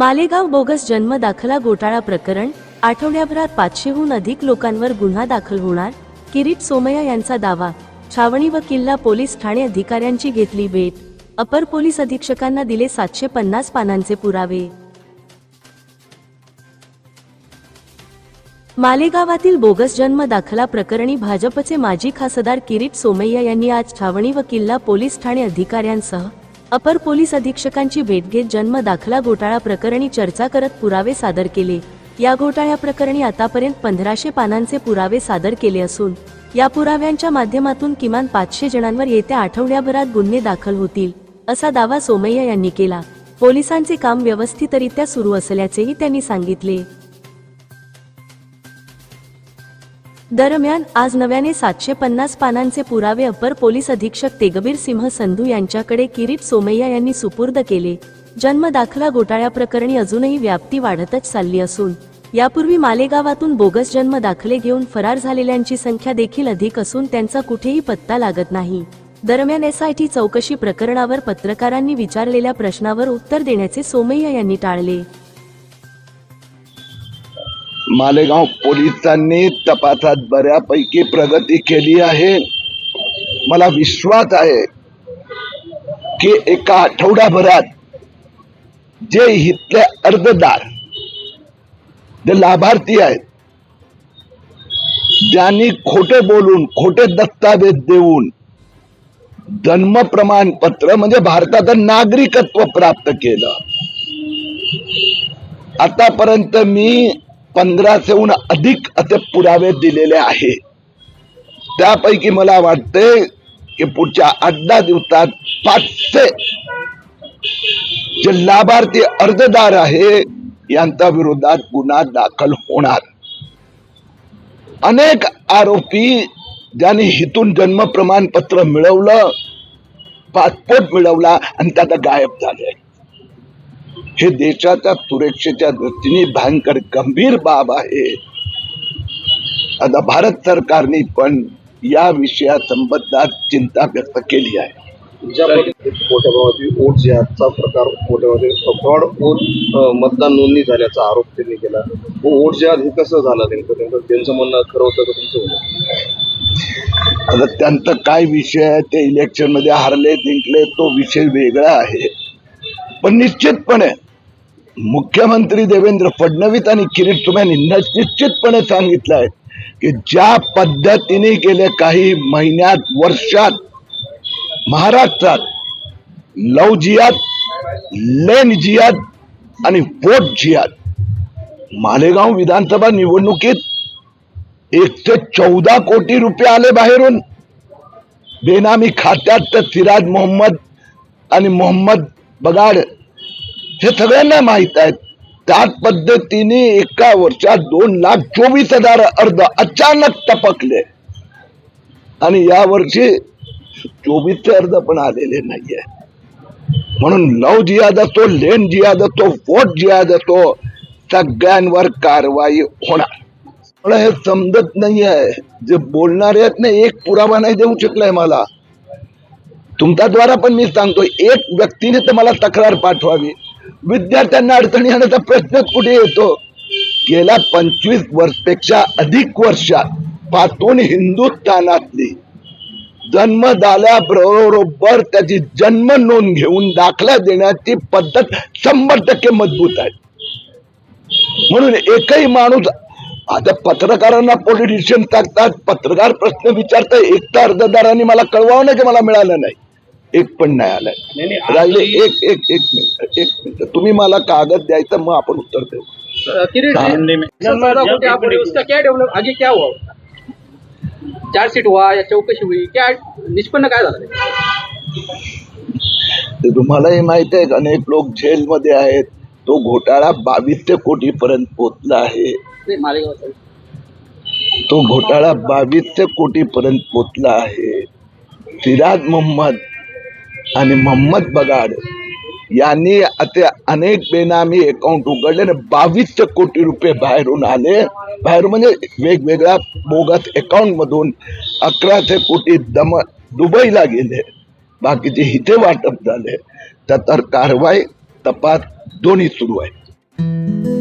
Malegaon bogus जन्म दाखला घोटाळा प्रकरण आठवड्याभरात पाचशेहून अधिक लोकांवर गुन्हा दाखल होणार किरीट सोमय्या यांचा दावा छावणी व किल्ला पोलीस ठाणे अधिकाऱ्यांची घेतली भेट अपर पोलीस अधीक्षकांना दिले सातशे पन्नास पानांचे पुरावे. मालेगावातील बोगस जन्म दाखला प्रकरणी भाजपचे माजी खासदार किरीट सोमय्या यांनी आज छावणी व किल्ला पोलीस ठाणे अधिकाऱ्यांसह अपर पोलीस अधीक्षकांची भेट घेत जन्म दाखला घोटाळा प्रकरणी चर्चा करत पुरावे सादर केले. या घोटाळ्या प्रकरणी आतापर्यंत पंधराशे पानांचे पुरावे सादर केले असून या पुराव्यांच्या माध्यमातून किमान पाचशे जणांवर येत्या आठवड्याभरात गुन्हे दाखल होतील असा दावा सोमय्या यांनी केला. पोलिसांचे काम व्यवस्थितरित्या सुरू असल्याचेही त्यांनी सांगितले. दरम्यान आज नव्याने सातशे पन्नास पानांचे पुरावे अपर पोलीस अधीक्षक तेगबीर सिंह संधू यांच्याकडे किरीट सोमय्या यांनी सुपूर्द केले. जन्मदाखला घोटाळ्याप्रकरणी घोटाळ्या प्रकरणी अजूनही व्याप्ती वाढतच चालली असून यापूर्वी मालेगावातून बोगस जन्म दाखले घेऊन फरार झालेल्यांची संख्या देखील अधिक असून त्यांचा कुठेही पत्ता लागत नाही. दरम्यान एसआयटी चौकशी प्रकरणावर पत्रकारांनी विचारलेल्या प्रश्नावर उत्तर देण्याचे सोमय्या यांनी टाळले. मालेगाव पोलिसांनी तपासात बऱ्यापैकी प्रगती केली आहे. मला विश्वास आहे की एका आठवड्याभरात जे इथले अर्जदार जे लाभार्थी आहेत ज्यांनी खोटे बोलून खोटे दस्तावेज देऊन जन्म प्रमाणपत्र म्हणजे भारताचं नागरिकत्व प्राप्त केलं. आतापर्यंत मी पंधराशेहून अधिक असे पुरावे दिलेले आहे. त्यापैकी मला वाटते की पुढच्या आठ दहा दिवसात पाचशे जे लाभार्थी अर्जदार आहे यांच्या विरोधात गुन्हा दाखल होणार. अनेक आरोपी ज्यांनी हिथून जन्म प्रमाणपत्र मिळवलं पासपोर्ट मिळवला आणि त्यात गायब झाले. हे देशाच्या सुरक्षेच्या दृष्टीने भयंकर गंभीर बाब आहे. आता भारत सरकारने पण या विषयासंबंधात चिंता व्यक्त केली आहे. मोठ्या प्रकार मोठ्या प्रमाणात फ्रॉड अं, मतदान नोंदणी झाल्याचा आरोप त्यांनी केला. व वोट ज्याद हे कसं झालं नेमकं? नेमकं त्यांचं म्हणणं खरं होतं का तुमचं आता त्यांचा काय विषय आहे ते इलेक्शनमध्ये हारले जिंकले तो विषय वेगळा आहे. पण निश्चितपणे मुख्यमंत्री देवेंद्र फडणवीस आणि किरीट सोम निश्चितपणे सांगितलं आहे की ज्या पद्धतीने गेले काही महिन्यात वर्षात महाराष्ट्रात लव जियात लेन जियात आणि वोट जियाद मालेगाव विधानसभा निवडणुकीत एकशे चौदा कोटी रुपये आले बाहेरून. बेनामी खात्यात तर सिराज मोहम्मद आणि मोहम्मद बगाड हे सगळ्यांना माहीत आहेत. त्याच पद्धतीने एका वर्षात दोन लाख चोवीस हजार अर्ज अचानक टपकले. आणि या वर्षी चोवीसचे अर्ज पण आलेले नाहीये. म्हणून लव जिया असतो लेन जिया असतो वोट जिहाद असतो सगळ्यांवर कारवाई होणार. मला हे समजत नाहीये. जे बोलणारे आहेत ना एक पुरावा नाही देऊ शकलाय मला. तुमच्याद्वारा पण मी सांगतो एक व्यक्तीने तर मला तक्रार पाठवावी. विद्यार्थ्यांना अडचणी आणण्याचा प्रश्न कुठे येतो? गेल्या पंचवीस वर्षपेक्षा अधिक वर्षात पातून हिंदुस्थानातली जन्म झाल्याबरोबर त्याची जन्म नोंद घेऊन दाखला देण्याची पद्धत शंभर टक्के मजबूत आहे. म्हणून एकही माणूस आता पत्रकारांना पॉलिटिशियन टाकतात पत्रकार प्रश्न विचारतात एकटा अर्जदारांनी मला कळवावं नाही की मला मिळालं नाही. एक पण नाही आलंय. राहिले एक एक एक मिनिट एक मिनिट. तुम्ही मला कागद द्यायचं मग आपण उत्तर देऊ. हाँ। आगे क्या हुआ? चार्जशीट हुआ या चौकशी हुई. क्या निष्पन्न काय झालं? ते तुम्हालाही माहीत आहे अनेक लोक जेलमध्ये आहेत. तो घोटाळा बावीसशे कोटी पर्यंत पोहोचला आहे. ते तो घोटाळा बावीसशे कोटी पर्यंत पोहोचला आहे. सिराज मोहम्मद आणि मोहम्मद बगाड यांनी आता अनेक बेनामी अकाउंट उघडले आणि बावीसशे कोटी रुपये बाहेरून आले. बाहेर म्हणजे वेगवेगळ्या बोगस अकाउंट मधून अकराशे कोटी दम दुबईला गेले. बाकीचे हिथे वाटप झाले. तर कारवाई तपास दोन्ही सुरू आहे.